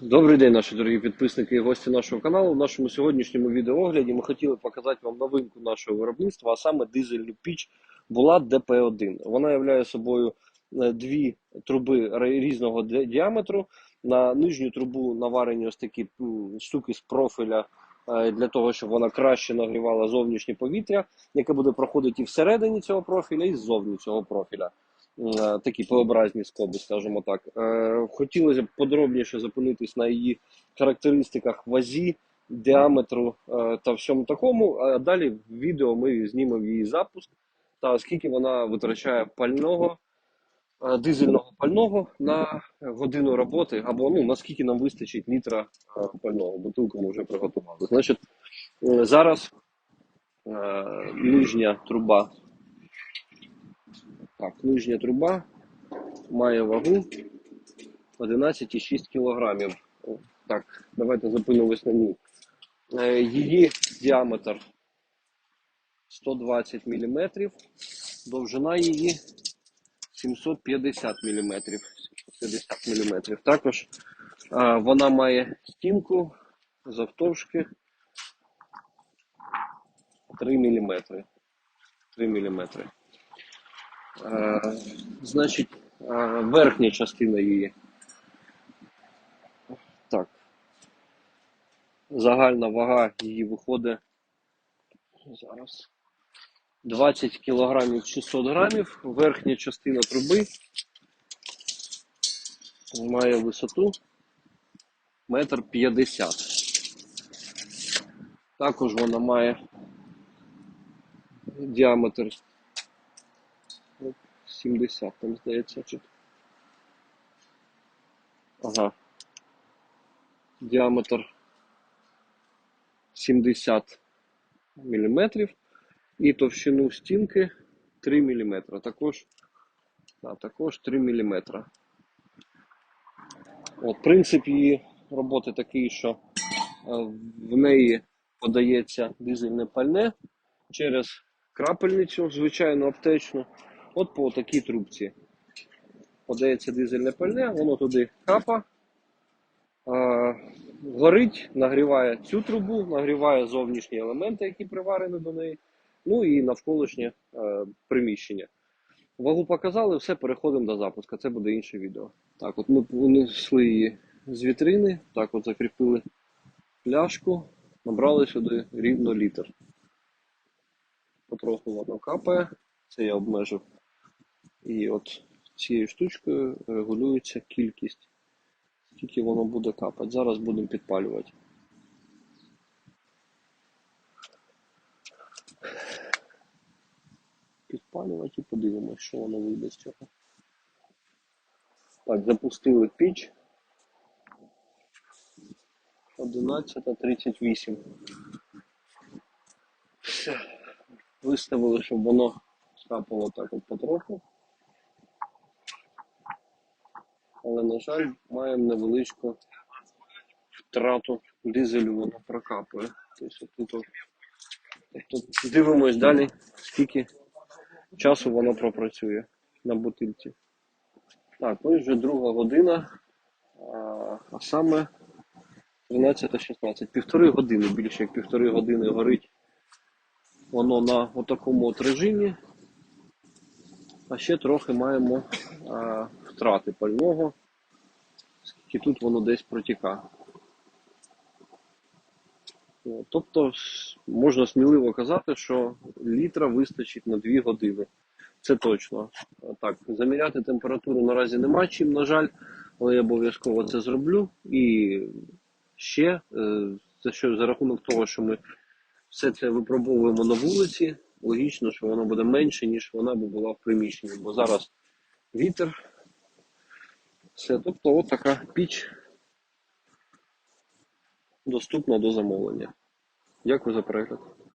Добрий день, наші дорогі підписники і гості нашого каналу. В нашому сьогоднішньому відеоогляді ми хотіли показати вам новинку нашого виробництва, а саме дизельну піч Булат ДП1. Вона являє собою е, дві труби різного діаметру. На нижню трубу наварені ось такі штуки з профіля е, для того, щоб вона краще нагрівала зовнішнє повітря, яке буде проходити і всередині цього профіля, і ззовні цього профіля. Е, такі П-образні скоби, скажімо так. Е, Хотілося б подробніше зупинитись на її характеристиках вазі, діаметру е, та всьому такому. А далі в відео ми знімемо її запуск та скільки вона витрачає пального, дизельного пального на годину роботи, або ну наскільки нам вистачить літра пального. Бутилку ми вже приготували. Значить, зараз е, нижня труба так, нижня труба має вагу 11,6 кг. Так, давайте зупинимось на ній. Е, Її діаметр 120 мм, довжина її 750 мм. 750 мм. Також е, вона має стінку завтовшки 3 мм. 3 мм. Е, значить, е, верхня частина її. Так. Загальна вага її виходить зараз 20 кг 600 грамів. Верхня частина труби має висоту метр п'ятдесят. Також вона має діаметр 70, там здається, чи. Ага. Діаметр 70 мм і товщину стінки 3 мм. Також, да, також 3 мм. От, принцип її роботи такий, що е, в неї подається дизельне пальне через крапельницю, звичайну аптечну. От по такій трубці. Подається дизельне пальне, воно туди капа, а, горить, нагріває цю трубу, нагріває зовнішні елементи, які приварені до неї, ну і навколишнє е, приміщення. Вагу показали, все, переходимо до запуску. Це буде інше відео. Так, от ми понесли її з вітрини, так от закріпили пляшку, набрали сюди рівно літр. Потроху воно капає, це я обмежив. І от цією штучкою регулюється кількість, скільки воно буде капати. Зараз будемо підпалювати. Підпалювати і подивимося, що воно вийде з цього. Так, запустили піч. 11.38. Все. Виставили, щоб воно капало так от потроху. Але, на жаль, маємо невеличку втрату дизелю, воно прокапує. Тобто, тобто дивимось далі, скільки часу воно пропрацює на бутильці. Так, ось вже друга година, а саме 13.16. Півтори години, більше як півтори години горить воно на отакому от режимі. А ще трохи маємо а, втрати пального, скільки тут воно десь протіка. Тобто можна сміливо казати, що літра вистачить на 2 години. Це точно. Так, заміряти температуру наразі нема чим, на жаль, але я обов'язково це зроблю. І ще е, за що за рахунок того, що ми все це випробовуємо на вулиці, логічно, що воно буде менше, ніж вона би була в приміщенні, бо зараз вітер. Все, тобто от така піч доступна до замовлення. Дякую за перегляд.